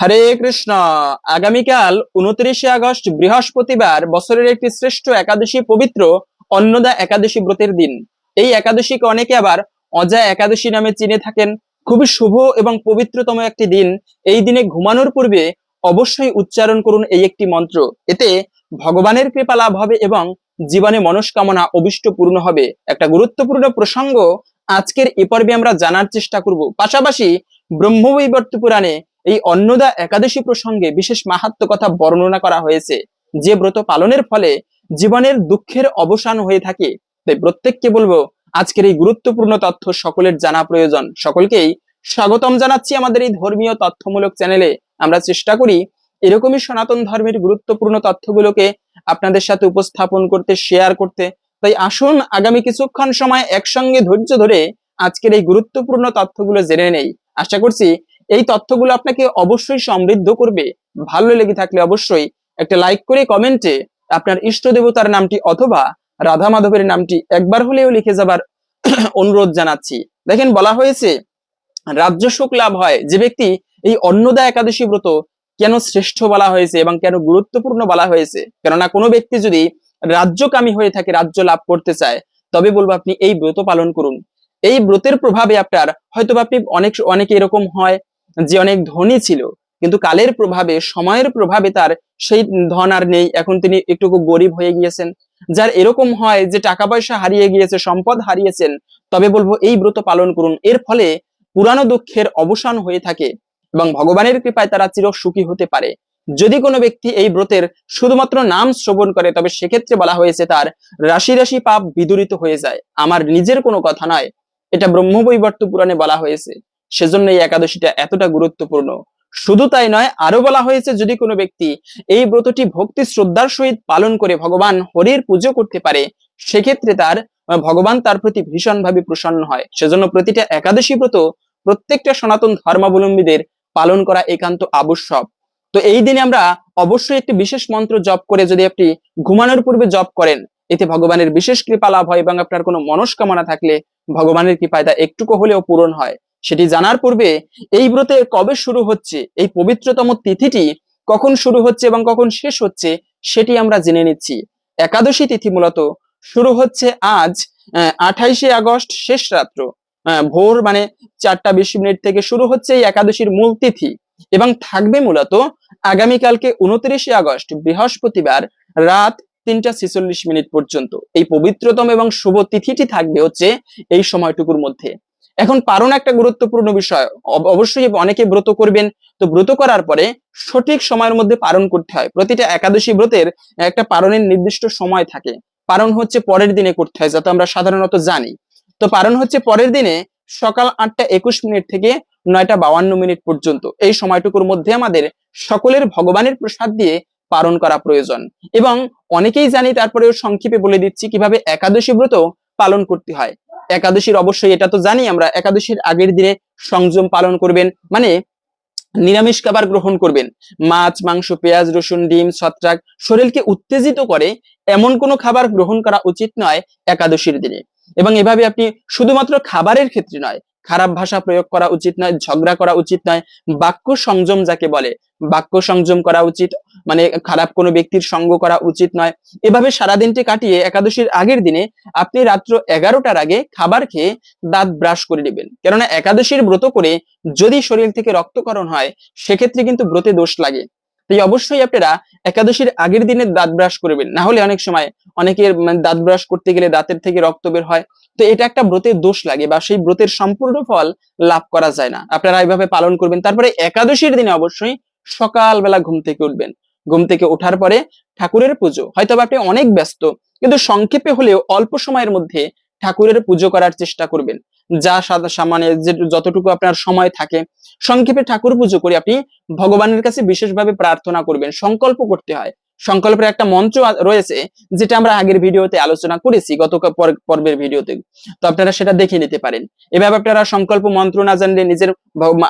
হরে কৃষ্ণ। আগামীকাল উনত্রিশে আগস্ট বৃহস্পতিবার বছরের একটি শ্রেষ্ঠ একাদশী পবিত্র অন্নদা একাদশী ব্রতের দিন। এই একাদশীকে অনেকে আবার অজা একাদশী নামে চিনে থাকেন। খুবই শুভ এবং পবিত্রতম একটি দিন। এই দিনে ঘুমানোর পূর্বে অবশ্যই উচ্চারণ করুন এই একটি মন্ত্র। এতে ভগবানের কৃপা লাভ হবে এবং জীবনে মনস্কামনা অবিষ্ট পূর্ণ হবে। একটা গুরুত্বপূর্ণ প্রসঙ্গ আজকের এ পর্বে আমরা জানার চেষ্টা করব। পাশাপাশি ব্রহ্মবৈবর্ত পুরাণে এই অন্নদা একাদশী প্রসঙ্গে বিশেষ মাহাত্ম কথা বর্ণনা করা হয়েছে। যে ব্রত পালনের ফলে জীবনের দুঃখের অবসান হয়ে থাকে। তাই প্রত্যেককে বলব, আজকের এই গুরুত্বপূর্ণ তথ্য সকলের জানা প্রয়োজন। সকলকেই স্বাগতম জানাচ্ছি আমাদের এই ধর্মীয় তথ্যমূলক চ্যানেলে। আমরা চেষ্টা করি এরকমই সনাতন ধর্মের গুরুত্বপূর্ণ তথ্যগুলোকে আপনাদের সাথে উপস্থাপন করতে শেয়ার করতে। তাই আসুন আগামী কিছুক্ষণ সময় একসঙ্গে ধৈর্য ধরে আজকের এই গুরুত্বপূর্ণ তথ্যগুলো জেনে নেই। আশা করছি এই তথ্যগুলো আপনাকে অবশ্যই সমৃদ্ধ করবে। ভালো লেগে থাকলে অবশ্যই একটা লাইক করে কমেন্টে আপনার ইষ্ট দেবতার নামটি অথবা রাধা মাধবের নামটি একবার হলেও লিখে যাবার অনুরোধ জানাচ্ছি। দেখেন বলা হয়েছে, রাজ্য সুখ লাভ হয়। যে ব্যক্তি এই অন্নদা একাদশী ব্রত কেন শ্রেষ্ঠ বলা হয়েছে এবং কেন গুরুত্বপূর্ণ বলা হয়েছে? কেননা কোনো ব্যক্তি যদি রাজ্যকামী হয়ে থাকে, রাজ্য লাভ করতে চায়, তবে বলব আপনি এই ব্রত পালন করুন। এই ব্রতের প্রভাবে আপনার হয়তো আপনি অনেক, অনেকে এরকম হয় যে অনেক ধনী ছিল, কিন্তু কালের প্রভাবে, সময়ের প্রভাবে তার সেই ধন আর নেই। এখন তিনি একটু গরিব হয়ে গিয়েছেন। যার এরকম হয় যে টাকা পয়সা হারিয়ে গিয়েছে, সম্পদ হারিয়েছেন, তবে বলব এই ব্রত পালন করুন। এর ফলে পুরানো দুঃখের অবসান হয়ে থাকে এবং ভগবানের কৃপায় তারা চির সুখী হতে পারে। যদি কোনো ব্যক্তি এই ব্রতের শুধুমাত্র নাম শ্রবণ করে, তবে সেক্ষেত্রে বলা হয়েছে তার রাশি রাশি পাপ বিদূরিত হয়ে যায়। আমার নিজের কোনো কথা নয়। এটা ব্রহ্মবৈবর্ত পুরাণে বলা হয়েছে। সেজন্য এই একাদশীটা এতটা গুরুত্বপূর্ণ। শুধু তাই নয়, আরও বলা হয়েছে যদি কোনো ব্যক্তি এই ব্রতটি ভক্তি শ্রদ্ধার সহিত পালন করে ভগবান হরির পুজো করতে পারে, সেক্ষেত্রে তার ভগবান তার প্রতি ভীষণভাবে প্রসন্ন হয়। সেজন্য প্রতিটা একাদশী ব্রত প্রত্যেকটা সনাতন ধর্মাবলম্বীদের পালন করা একান্ত আবশ্যক। তো এই দিনে আমরা অবশ্যই একটি বিশেষ মন্ত্র জপ করে যদি আপনি ঘুমানোর পূর্বে জপ করেন, এতে ভগবানের বিশেষ কৃপা লাভ হয় এবং আপনার কোনো মনস্কামনা থাকলে ভগবানের কৃপায় তা একটুকু হলেও পূরণ হয়। সেটি জানার পূর্বে এই ব্রতে কবে শুরু হচ্ছে? এই পবিত্রতম তিথিটি কখন শুরু হচ্ছে এবং কখন শেষ হচ্ছে সেটি আমরা জেনে নিচ্ছি। একাদশী তিথি মূলত শুরু হচ্ছে আজ আঠাইশে আগস্ট, শেষ রাত্র। ভোর মানে চারটা বিশ মিনিট থেকে শুরু হচ্ছে এই একাদশীর মূল তিথি এবং থাকবে মূলত আগামীকালকে উনত্রিশে আগস্ট, বৃহস্পতিবার রাত তিনটা ছেচল্লিশ মিনিট পর্যন্ত। এই পবিত্রতম এবং শুভ তিথিটি থাকবে হচ্ছে এই সময়টুকুর মধ্যে। এখন পারণ একটা গুরুত্বপূর্ণ বিষয়। অবশ্যই অনেকে ব্রত করবেন। তো ব্রত করার পরে সঠিক সময়ের মধ্যে পালন করতে হয়। প্রতিটা একাদশী ব্রতের একটা পালনের নির্দিষ্ট সময় থাকে। পালন হচ্ছে পরের দিনে করতে হয় যাতে আমরা সাধারণত জানি। তো পালন হচ্ছে পরের দিনে সকাল আটটা একুশ মিনিট থেকে নয়টা বাউান্ন মিনিট পর্যন্ত। এই সময়টুকুর মধ্যে আমাদের সকলের ভগবানের প্রসাদ দিয়ে পালন করা প্রয়োজন। এবং অনেকেই জানি, তারপরেও সংক্ষেপে বলে দিচ্ছি, কীভাবে একাদশী ব্রত পালন করতে হয়। একাদশীর অবশ্যই এটা তো জানি, আমরা একাদশীর আগের দিনে সংযম পালন করবেন মানে নিরামিষ খাবার গ্রহণ করবেন। মাছ, মাংস, পেঁয়াজ, রসুন, ডিম, ছত্রাক শরীরকে উত্তেজিত করে এমন কোনো খাবার গ্রহণ করা উচিত নয় একাদশীর দিনে। এবং এভাবে আপনি শুধুমাত্র খাবারের ক্ষেত্রে নয় খারাপ ভাষা প্রয়োগ করা উচিত নয়, ঝগড়া করা উচিত নয়। বাক্য সংযম যাকে বলে, বাক্য সংযম করা উচিত মানে খারাপ কোনো ব্যক্তির সঙ্গ করা উচিত নয়। এভাবে সারাদিনটি কাটিয়ে একাদশীর আগের দিনে আপনি রাত্র এগারোটার আগে খাবার খেয়ে দাঁত ব্রাশ করে নেবেন। কেননা একাদশীর ব্রত করে যদি শরীর থেকে রক্তকরণ হয়, সেক্ষেত্রে কিন্তু ব্রতে দোষ লাগে। তাই অবশ্যই আপনারা একাদশীর আগের দিনে দাঁত ব্রাশ করবেন না হলে অনেক সময় অনেকের মানে দাঁত ব্রাশ করতে গেলে দাঁতের থেকে রক্ত বের হয়। তো এটা একটা ব্রতের দোষ লাগে বা সেই ব্রতের সম্পূর্ণ ফল লাভ করা যায় না। আপনারা এইভাবে পালন করবেন। তারপরে একাদশীর দিনে অবশ্যই সকালবেলা ঘুম থেকে উঠবেন। ঘুম থেকে ওঠার পরে ঠাকুরের পুজো। হয়তো আপনি অনেক ব্যস্ত, কিন্তু সংক্ষেপে হলেও অল্প সময়ের মধ্যে ঠাকুরের পুজো করার চেষ্টা করবেন। যা সাদা সামান্য যতটুকু আপনার সময় থাকে, সংক্ষেপে ঠাকুর পুজো করে, আপনি ভগবানের কাছে বিশেষভাবে প্রার্থনা করবেন, সংকল্প করতে হয়। সংকল্পের একটা মঞ্চ রয়েছে, যেটা আমরা আগের ভিডিওতে আলোচনা করেছি, গত পর- পর্বের ভিডিওতে। তো আপনারা সেটা দেখে নিতে পারেন। এভাবে আপনারা সংকল্প, মন্ত্র না জানলে নিজের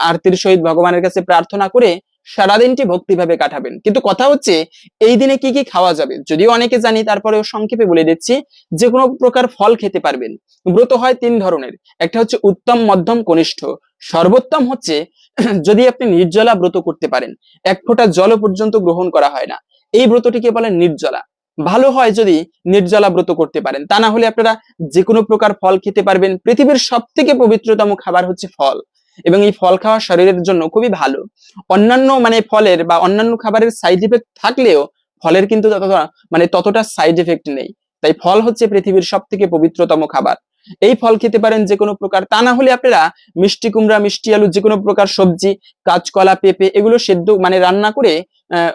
আরতির সহিত ভগবানের কাছে প্রার্থনা করে সারাদিনটি ভক্তিভাবে কাটাবেন। কিন্তু কথা হচ্ছে, এই দিনে কি কি খাওয়া যাবে? যদিও অনেকে জানি, তারপরেও সংক্ষেপে বলে দিচ্ছি, যে কোনো প্রকার ফল খেতে পারবেন। ব্রত হয় তিন ধরনের। একটা হচ্ছে উত্তম, মধ্যম, কনিষ্ঠ। সর্বোত্তম হচ্ছে, যদি আপনি নির্জলা ব্রত করতে পারেন, এক ফোঁটা জল পর্যন্ত গ্রহণ করা হয় না। এই ব্রতটিকে বলে নির্জলা। ভালো হয় যদি নির্জলা ব্রত করতে পারেন। তা না হলে আপনারা যে কোনো প্রকার ফল খেতে পারবেন। পৃথিবীর সব থেকে পবিত্রতম খাবার হচ্ছে ফল। এবং এই ফল খাওয়া শরীরের জন্য খুবই ভালো। অন্যান্য মানে ফলের বা অন্যান্য খাবারের সাইড ইফেক্ট থাকলেও ফলের কিন্তু ততটা মানে ততটা সাইড এফেক্ট নেই। তাই ফল হচ্ছে পৃথিবীর সব থেকে পবিত্রতম খাবার। এই ফল খেতে পারেন যে কোনো প্রকার, তা না হলে আপনারা মিষ্টি কুমড়া, মিষ্টি আলু, যে কোনো প্রকার সবজি, কাঁচকলা, পেঁপে এগুলো সেদ্ধ মানে রান্না করে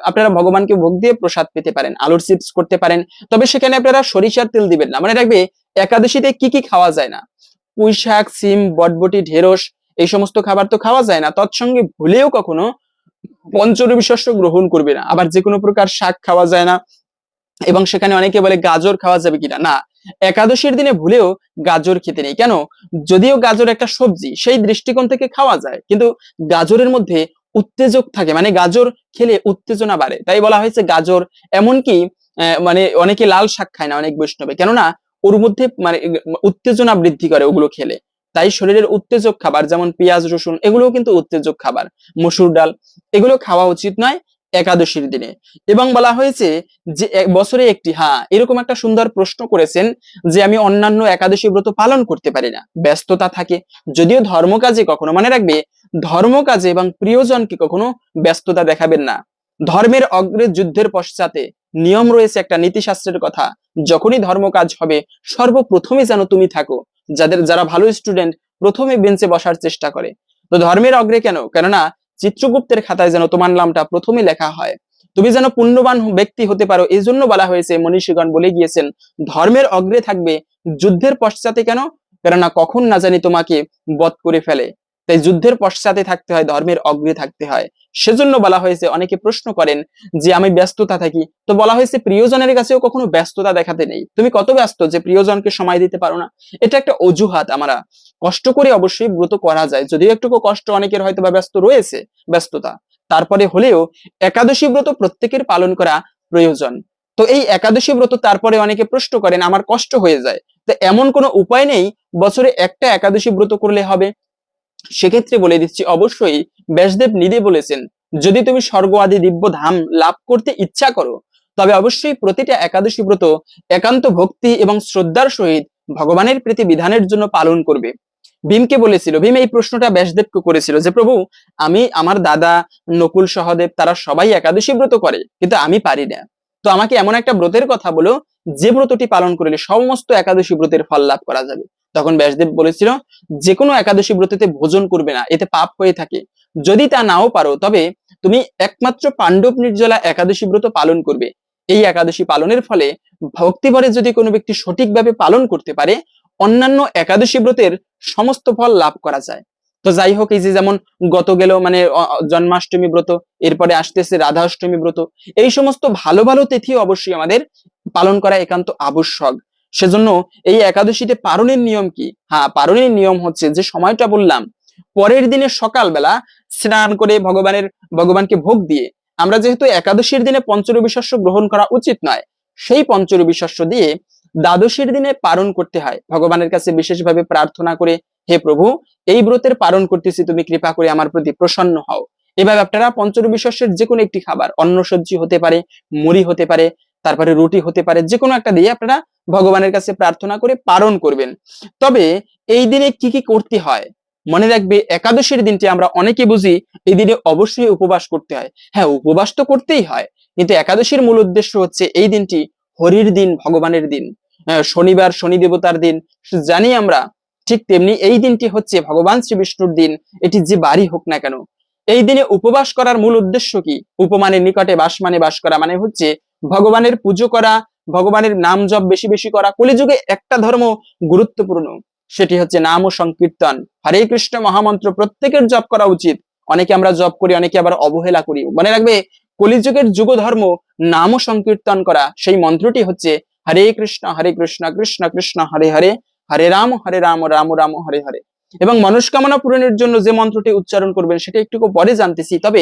আপনারা ভগবানকে ভোগ দিয়ে প্রসাদ পেতে পারেন, আলুর চিপস করতে পারেন। তবে সেখানে আপনারা সরিষার তেল দিবেন না। মানে রাখবে একাদশীতে কি কি খাওয়া যায় না? পুঁই শাক সিম, বটবটি, ঢেঁড়স এই সমস্ত খাবার তো খাওয়া যায় না। তৎসঙ্গে ভুলেও কখনো পঞ্চরবি শস্য গ্রহণ করবে না। আবার যে কোনো প্রকার শাক খাওয়া যায় না এবং সেখানে অনেকে বলে গাজর খাওয়া যাবে কিনা। না, একাদশীর দিনে ভুলেও গাজর খেতে নেই। কেন? যদিও গাজর একটা সবজি, সেই দৃষ্টিকোণ থেকে খাওয়া যায়। কিন্তু গাজরের মধ্যে উত্তেজক থাকে। মানে গাজর খেলে উত্তেজনা বাড়ে। তাই বলা হয়েছে গাজর এমনকি মানে অনেকে লাল শাক খায় না অনেক বৈষ্ণবে। কেননা, ওর মধ্যে মানে উত্তেজনা বৃদ্ধি করে ওগুলো খেলে। তাই শরীরের উত্তেজক খাবার যেমন পেঁয়াজ, রসুন, এগুলোও কিন্তু উত্তেজক খাবার। মসুর ডাল, এগুলো খাওয়া উচিত নয় একাদশীর দিনে। এবং বলা হয়েছে যে বছরে একটি হ্যাঁ এরকম একটা সুন্দর প্রশ্ন করেছেন যে, আমি অন্যান্য একাদশী ব্রত পালন করতে পারি না। ব্যস্ততা থাকে। যদিও ধর্মকাজে কখনো মনে রাখবে, ধর্মকাজে এবং প্রিয়জনকে কখনো ব্যস্ততা দেখাবেন না। ধর্মের অগ্রে যুদ্ধের পশ্চাতে নিয়ম রয়েছে একটা নীতিশাস্ত্রের কথা। যখনই ধর্মকাজ হবে, সর্বপ্রথমে যেন তুমি থাকো। যাদের যারা ভালো স্টুডেন্ট প্রথমে বেঞ্চে বসার চেষ্টা করে। তো ধর্মের অগ্রে কেন? কেননা চিত্রগুপ্তের খাতায় যেন তোমার নামটা প্রথমে লেখা হয়, তুমি যেন পুণ্যবান ব্যক্তি হতে পারো এই জন্য বলা হয়েছে, মনীষীগণ বলে গিয়েছেন, ধর্মের অগ্রে থাকবে যুদ্ধের পশ্চাতে কেন? কেননা কখন না জানি তোমাকে বধ করে ফেলে। তাই যুদ্ধের পশ্চাতে থাকতে হয়, ধর্মের অগ্রে থাকতে হয়। সেজন্য বলা হয়েছে, অনেকে প্রশ্ন করেন যে, আমি ব্যস্ততা থাকি। তো বলা হয়েছে, প্রিয়জনের কাছেও কখনো ব্যস্ততা দেখাতে নেই। তুমি কত ব্যস্ত যে, প্রিয়জনকে সময় দিতে পারো না? এটা একটা অজুহাত আমরা। কষ্ট করে অবশ্যই ব্রত করা যায়। যদিও একটু কষ্ট অনেকের হয়তো বা ব্যস্ত রয়েছে, ব্যস্ততা। তারপরে হলেও একাদশী ব্রত প্রত্যেকের পালন করা প্রয়োজন। তো এই একাদশী ব্রত তারপরে অনেকে প্রশ্ন করেন, আমার কষ্ট হয়ে যায়। তো এমন কোনো উপায় নেই? বছরে একটা একাদশী ব্রত করলে হবে? সেক্ষেত্রে বলে দিচ্ছি, অবশ্যই ব্যাসদেব নিজে বলেছেন, যদি তুমি স্বর্গ আদি দিব্য ধাম লাভ করতে ইচ্ছা করো, তবে অবশ্যই প্রতিটা একাদশী ব্রত একান্ত ভক্তি এবং শ্রদ্ধার সহিত ভগবানের প্রীতি বিধানের জন্য পালন করবে। ভীমকে বলেছিল, ভীম, এই প্রশ্নটা ব্যাসদেবকে করেছিল যে, প্রভু, আমি, আমার দাদা, নকুল সহদেব, তারা সবাই একাদশী ব্রত করে, কিন্তু আমি পারি না। তো আমাকে এমন একটা ব্রতের কথা বলো যে ব্রতটি পালন করলে সমস্ত একাদশী ব্রতের ফল লাভ করা যাবে। তখন ব্যাসদেব বলেছিল যে কোনো একাদশী ব্রততে ভোজন করবে না, এতে পাপ হয়ে থাকে। যদি তা নাও পারো, তবে তুমি একমাত্র পাণ্ডব নির্জলা একাদশী ব্রত পালন করবে। এই একাদশী পালনের ফলে ভক্তিভরে যদি কোনো ব্যক্তি সঠিকভাবে পালন করতে পারে, অন্যান্য একাদশী ব্রতের সমস্ত ফল লাভ করা যায়। তো যাই হোক, এই যে যেমন গত গেল মানে জন্মাষ্টমী ব্রত, এরপরে আসতেছে রাধা অষ্টমী ব্রত, এই সমস্ত ভালো ভালো তিথি অবশ্যই আমাদের পালন করা একান্ত আবশ্যক। সেজন্য এই একাদশীতে পারণের নিয়ম কি? হ্যাঁ পারণের নিয়ম হচ্ছে যে সময়টা বললাম, পরের দিনে সকালবেলা স্নান করে ভগবানের, ভগবানকে ভোগ দিয়ে। আমরা যেহেতু একাদশীর দিনে পঞ্চরবি শস্য গ্রহণ করা উচিত নয়, সেই পঞ্চরবি শস্য দিয়ে দ্বাদশীর দিনে পালন করতে হয়। ভগবানের কাছে বিশেষভাবে প্রার্থনা করে, হে প্রভু, এই ব্রতের পালন করতেছি, তুমি কৃপা করে আমার প্রতি প্রসন্ন হও। এভাবে আপনারা পঞ্চরবি শস্যের যে কোনো একটি খাবার অন্ন সবজি হতে পারে, মুড়ি হতে পারে তারপরে রুটি হতে পারে যে কোনো একটা দিয়ে আপনারা ভগবানের কাছে প্রার্থনা করে পালন করবেন। তবে এই দিনে কি কি করতে হয়? মনে রাখবে, একাদশীর দিনটি আমরা অনেকে বুঝি, এই দিনে অবশ্যই উপবাস করতে হয়। হ্যাঁ উপবাস তো করতেই হয়, কিন্তু একাদশীর মূল উদ্দেশ্য হচ্ছে এই দিনটি হরির দিন, ভগবানের দিন। শনিবার শনি দেবতার দিন, জানি আমরা ঠিক তেমনি এই দিনটি হচ্ছে ভগবান শ্রী বিষ্ণুর দিন, এটি যে বাড়ি হোক না কেন। এই দিনে উপবাস করার মূল উদ্দেশ্য কি? উপমানের নিকটে বাস মানে বাস করা মানে হচ্ছে ভগবানের পুজো করা, ভগবানের নাম জপ বেশি বেশি করা, কলিযুগে একটা ধর্ম গুরুত্বপূর্ণ, সেটি হচ্ছে নাম ও সংকীর্তন। হরে কৃষ্ণ মহামন্ত্র প্রত্যেকের জপ করা উচিত। অনেকে আমরা জপ করি, অনেকে আবার অবহেলা করি। মনে রাখবে, কলিযুগের যুগ ধর্ম নাম ও সংকীর্তন করা, সেই মন্ত্রটি হচ্ছে হরে কৃষ্ণ হরে কৃষ্ণ কৃষ্ণ কৃষ্ণ, হরে হরে হরে রাম হরে রাম রাম রাম, হরে হরে। এবং মনস্কামনা পূরণের জন্য যে মন্ত্রটি উচ্চারণ করবেন, সেটা একটু পরে জানতেছি। তবে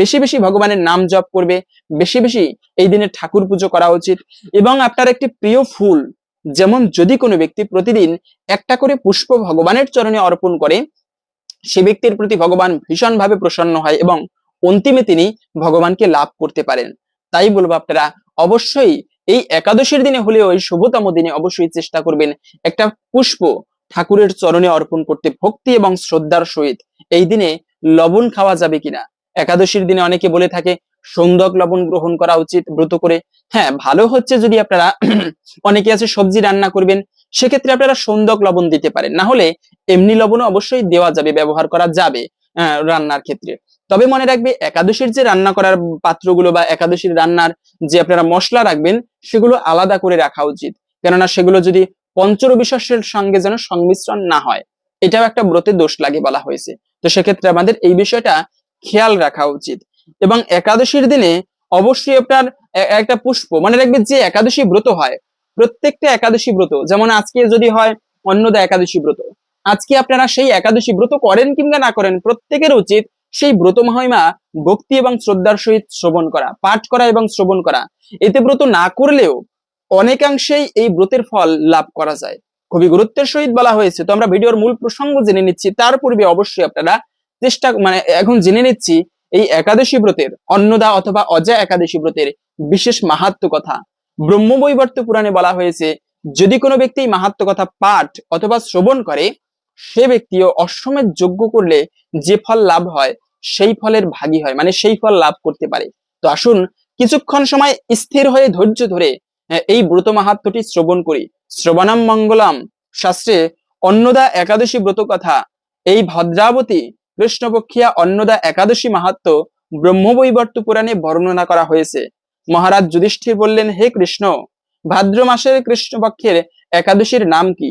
বেশি বেশি ভগবানের নাম জপ করবে, বেশি বেশি এই দিনে ঠাকুর পুজো করা উচিত। এবং আপনার একটি প্রিয় ফুল, যেমন যদি কোনো ব্যক্তি প্রতিদিন একটা করে পুষ্প ভগবানের চরণে অর্পণ করে, সে ব্যক্তির প্রতি ভগবান ভীষণভাবে প্রসন্ন হয় এবং অন্তিমে তিনি ভগবানকে লাভ করতে পারেন। তাই বলব আপনারা, অবশ্যই এই একাদশীর দিনে হলেও এই শুভতম দিনে অবশ্যই চেষ্টা করবেন একটা পুষ্প ঠাকুরের চরণে অর্পণ করতে ভক্তি এবং শ্রদ্ধার সহিত এই দিনে লবণ খাওয়া যাবে কিনা? একাদশীর দিনে অনেকে বলে থাকে, সৌন্দক লবণ গ্রহণ করা উচিত ব্রত করে। হ্যাঁ ভালো হচ্ছে যদি আপনারা অনেকে আছে সবজি রান্না করবেন, সেক্ষেত্রে আপনারা সৌন্দক লবণ দিতে পারেন। না হলে এমনি লবণও অবশ্যই দেওয়া যাবে, ব্যবহার করা যাবে রান্নার ক্ষেত্রে। তবে মনে রাখবে, একাদশীর যে রান্না করার পাত্রগুলো বা একাদশীর রান্নার যে আপনারা মশলা রাখবেন, সেগুলো আলাদা করে রাখা উচিত। কেননা সেগুলো যদি পঞ্চরবিশ্বাসের সঙ্গে যেন সংমিশ্রণ না হয়। এটাও একটা ব্রতের দোষ লাগে বলা হয়েছে। তো সেক্ষেত্রে আমাদের এই বিষয়টা খেয়াল রাখা উচিত। এবং একাদশীর দিনে অবশ্যই আপনার একটা পুষ্প, মনে রাখবে যে একাদশী ব্রত হয়। প্রত্যেকটা একাদশী ব্রত, যেমন আজকে যদি হয় অন্নদা একাদশী ব্রত। আজকে আপনারা সেই একাদশী ব্রত করেন কিংবা না করেন, প্রত্যেকের উচিত সেই ব্রত মহিমা ভক্তি এবং শ্রদ্ধার সহিত শ্রবণ করা, পাঠ করা এবং শ্রবণ করা। এতে ব্রত না করলেও অনেকাংশেই এই ব্রতের ফল লাভ করা যায়। খুবই গুরুত্বের সহিত বলা হয়েছে। তো আমরা ভিডিওর মূল প্রসঙ্গ জেনে নিচ্ছি। তার পূর্বে অবশ্যই আপনারা চেষ্টা মানে এখন জেনে নিচ্ছি এই একাদশী ব্রতের, অন্নদা অথবা অজা একাদশী ব্রতের বিশেষ মাহাত্ম কথা। ব্রহ্মবৈবর্ত পুরাণে বলা হয়েছে, যদি কোনো ব্যক্তি মাহাত্ম কথা পাঠ অথবা শ্রবণ করে, সে ব্যক্তিও অশ্বমেধ যোগ্য করলে যে ফল লাভ হয়, সেই ফলের ভাগী হয় মানে সেই ফল লাভ করতে পারে। তো আসুন, কিছুক্ষণ সময় স্থির হয়ে ধৈর্য ধরে এই ব্রত মাহাত্মটি শ্রবণ করি। শ্রবণাম মঙ্গলাম। শাস্ত্রে, অন্নদা একাদশী ব্রত কথা এই ভদ্রাবতী কৃষ্ণপক্ষিয়া অন্নদা একাদশী মাহাত্ম ব্রহ্মবৈবর্ত পুরাণে বর্ণনা করা হয়েছে। মহারাজ যুধিষ্ঠির বললেন, হে কৃষ্ণ, ভাদ্র মাসের কৃষ্ণপক্ষের একাদশীর নাম কি?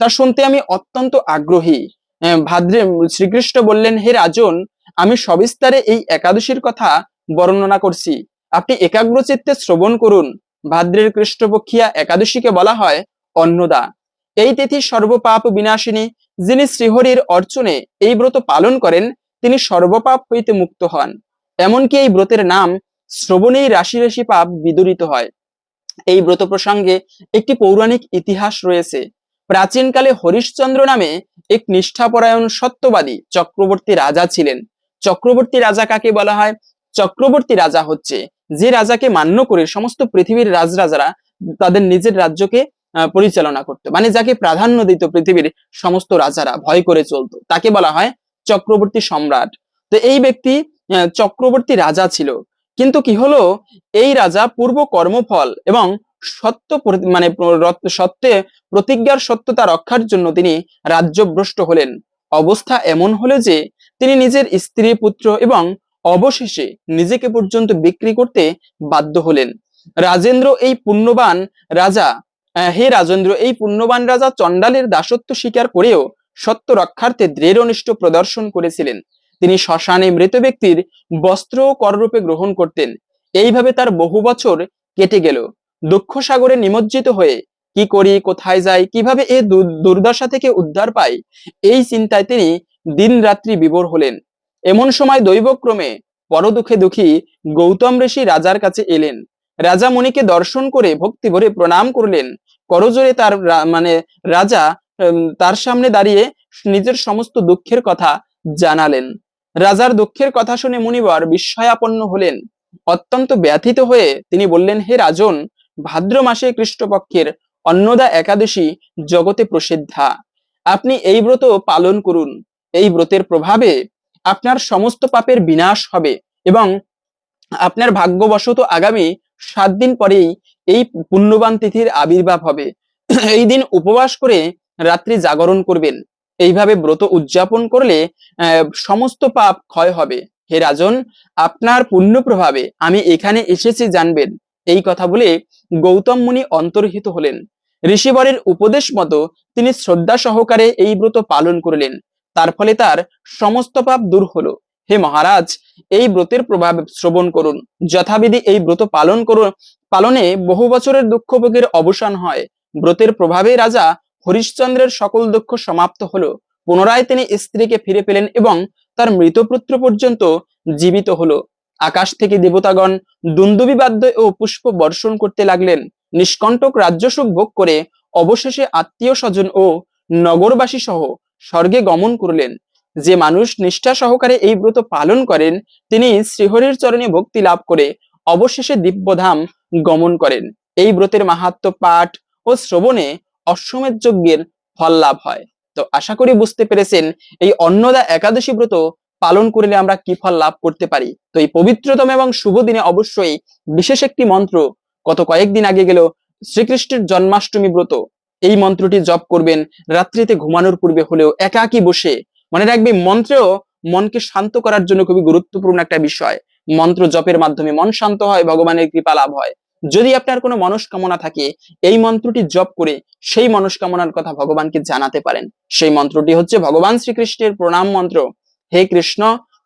তা শুনতে আমি অত্যন্ত আগ্রহী। ভাদ্রে শ্রীকৃষ্ণ বললেন, হে রাজন, আমি সবিস্তারে এই একাদশীর কথা বর্ণনা করছি। আপনি একাগ্রচিত্তে শ্রবণ করুন। ভাদ্রের কৃষ্ণপক্ষিয়া একাদশীকে বলা হয় অন্নদা। এই তিথি সর্বপাপ বিনাশিনী, যিনি শ্রীহরির অর্চনে এই ব্রত পালন করেন, তিনি সর্বপাপ হইতে মুক্ত হন। এমনকি এই ব্রতের নাম শ্রবণেই রাশি রাশি পাপ বিদরিত হয়। এই ব্রত প্রসঙ্গে একটি পৌরাণিক ইতিহাস রয়েছে। প্রাচীনকালে হরিশ্চন্দ্র নামে এক নিষ্ঠাপরায়ণ সত্যবাদী চক্রবর্তী রাজা ছিলেন। চক্রবর্তী রাজা কাকে বলা হয়? চক্রবর্তী রাজা হচ্ছে যে রাজাকে মান্য করে সমস্ত পৃথিবীর রাজরাজারা তাদের নিজের রাজ্যকে পরিচালনা করতো। মানে যাকে প্রাধান্য দিত পৃথিবীর সমস্ত রাজারা, ভয় করে চলতো। তাকে বলা হয় চক্রবর্তী সম্রাট। তো এই ব্যক্তি চক্রবর্তী রাজা ছিল। কিন্তু কি হলো? এই রাজা পূর্ব কর্মফল এবং সত্য মানে সত্যে প্রতিজ্ঞার সত্যতা রক্ষার জন্য তিনি রাজ্যভ্রষ্ট হলেন। অবস্থা এমন হলো যে তিনি নিজের স্ত্রী, পুত্র এবং অবশেষে নিজেকে পর্যন্ত বিক্রি করতে বাধ্য হলেন। রাজেন্দ্র এই পুণ্যবান রাজা হে রাজেন্দ্র, এই পুণ্যবান রাজা চণ্ডালের দাসত্ব স্বীকার করেও সত্য রক্ষার্থে দৃঢ়নিষ্ঠ প্রদর্শন করেছিলেন। তিনি শ্মশানে মৃত ব্যক্তির বস্ত্র কররূপে গ্রহণ করতেন। এইভাবে তার বহু বছর কেটে গেল। দুঃখ সাগরে নিমজ্জিত হয়ে কি করি, কোথায় যাই, কীভাবে এ দুর্দশা থেকে উদ্ধার পাই, এই চিন্তায় তিনি দিন রাত্রি বিভোর হলেন। এমন সময় দৈবক্রমে পরদুখে দুঃখী গৌতম ঋষি রাজার কাছে এলেন। রাজা মুনিকে দর্শন করে ভক্তি ভরে প্রণাম করলেন। করজোরে তার মানে রাজা তার সামনে দাঁড়িয়ে নিজের সমস্ত দুঃখের কথা জানালেন। রাজার দুঃখের কথা শুনে মুনিবর বিস্ময়াপন্ন হলেন। অত্যন্ত ব্যথিত হয়ে তিনি বললেন, হে রাজন, ভাদ্র মাসে কৃষ্ণপক্ষের অন্নদা একাদশী জগতে প্রসিদ্ধা। আপনি এই ব্রত পালন করুন। এই ব্রতের প্রভাবে আপনার সমস্ত পাপের বিনাশ হবে এবং আপনার ভাগ্যবশত আগামী সাত দিন পরেই এই পুণ্যবান তিথির আবির্ভাব হবে। এই দিন উপবাস করে রাত্রি জাগরণ করবেন। এইভাবে ব্রত উদযাপন করলে সমস্ত পাপ ক্ষয় হবে। হে রাজন, আপনার পুণ্য প্রভাবে আমি এখানে এসেছি জানবেন। এই কথা বলে গৌতম মুনি অন্তর্হিত হলেন। ঋষিবরের উপদেশ মতো তিনি শ্রদ্ধা সহকারে এই ব্রত পালন করলেন। তার ফলে তার সমস্ত পাপ দূর হলো। হে মহারাজ, এই ব্রতের প্রভাব শ্রবণ করুন। যথাবিধি এই ব্রত পালন করুন পালনে বহু বছরের দুঃখ ভোগের অবসান হয়। ব্রতের প্রভাবে রাজা হরিশ্চন্দ্রের সকল দুঃখ সমাপ্ত হলো। পুনরায় তিনি স্ত্রীকে ফিরে পেলেন এবং তার মৃতপুত্র পর্যন্ত জীবিত হলো। আকাশ থেকে দেবতাগণ দুন্দুবি বাদ্য ও পুষ্প বর্ষণ করতে লাগলেন। নিষ্কণ্টক রাজ্যসুখ ভোগ করে অবশেষে আত্মীয় স্বজন ও নগরবাসী সহ স্বর্গে গমন করলেন। যে মানুষ নিষ্ঠা সহকারে এই ব্রত পালন করেন, তিনি শ্রীহরির চরণে ভক্তি লাভ করে অবশেষে দিব্যধাম গমন করেন। এই ব্রতের মাহাত্ম পাঠ ও শ্রবণে অশ্বমেধ যজ্ঞের ফল লাভ হয়। তো আশা করি বুঝতে পেরেছেন, এই অন্নদা একাদশী ব্রত পালন করলে আমরা কি ফল লাভ করতে পারি? তো এই পবিত্রতম এবং শুভ দিনে অবশ্যই বিশেষ একটি মন্ত্র, গত কয়েকদিন আগে গেল শ্রীকৃষ্ণের জন্মাষ্টমী ব্রত। এই মন্ত্রটি জপ করবেন। রাত্রিতে ঘুমানোর পূর্বে হলেও একাকী বসে মনে রাখবে মন্ত্রেও মনকে শান্ত করার জন্য খুবই গুরুত্বপূর্ণ একটা বিষয়। মন্ত্র জপের মাধ্যমে মন শান্ত হয়, ভগবানের কৃপা লাভ হয়। যদি আপনার কোনো মনস্কামনা থাকে, এই মন্ত্রটি জপ করে সেই মনস্কামনার কথা ভগবানকে জানাতে পারেন। সেই মন্ত্রটি হচ্ছে ভগবান শ্রীকৃষ্ণের প্রণাম মন্ত্র। হে কৃষ্ণ,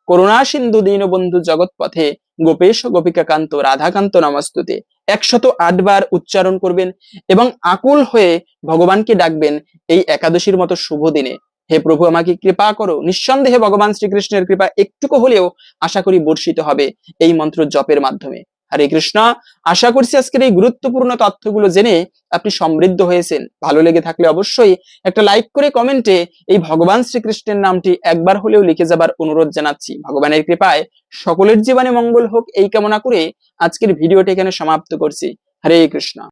করুণা সিন্ধু দীনবন্ধু জগৎ পথে গোপেশ গোপিকা কান্ত রাধাকান্ত নমস্তুতে। একশত আটবার উচ্চারণ করবেন এবং আকুল হয়ে ভগবানকে ডাকবেন এই একাদশীর মতো শুভ দিনে। হে প্রভু, আমাকে কৃপা করো। নিঃসন্দেহে ভগবান শ্রীকৃষ্ণের কৃপা একটুকু হলেও আশা করি বর্ষিত হবে এই মন্ত্র জপের মাধ্যমে। হরে কৃষ্ণ। আশা করছি আজকের এই গুরুত্বপূর্ণ তথ্যগুলো জেনে আপনি সমৃদ্ধ হয়েছেন। ভালো লেগে থাকলে অবশ্যই একটা লাইক করে কমেন্টে এই ভগবান শ্রীকৃষ্ণের নামটি একবার হলেও লিখে যাবার অনুরোধ জানাচ্ছি। ভগবানের কৃপায় সকলের জীবনে মঙ্গল হোক, এই কামনা করে আজকের ভিডিওটি এখানে সমাপ্ত করছি। হরে কৃষ্ণ।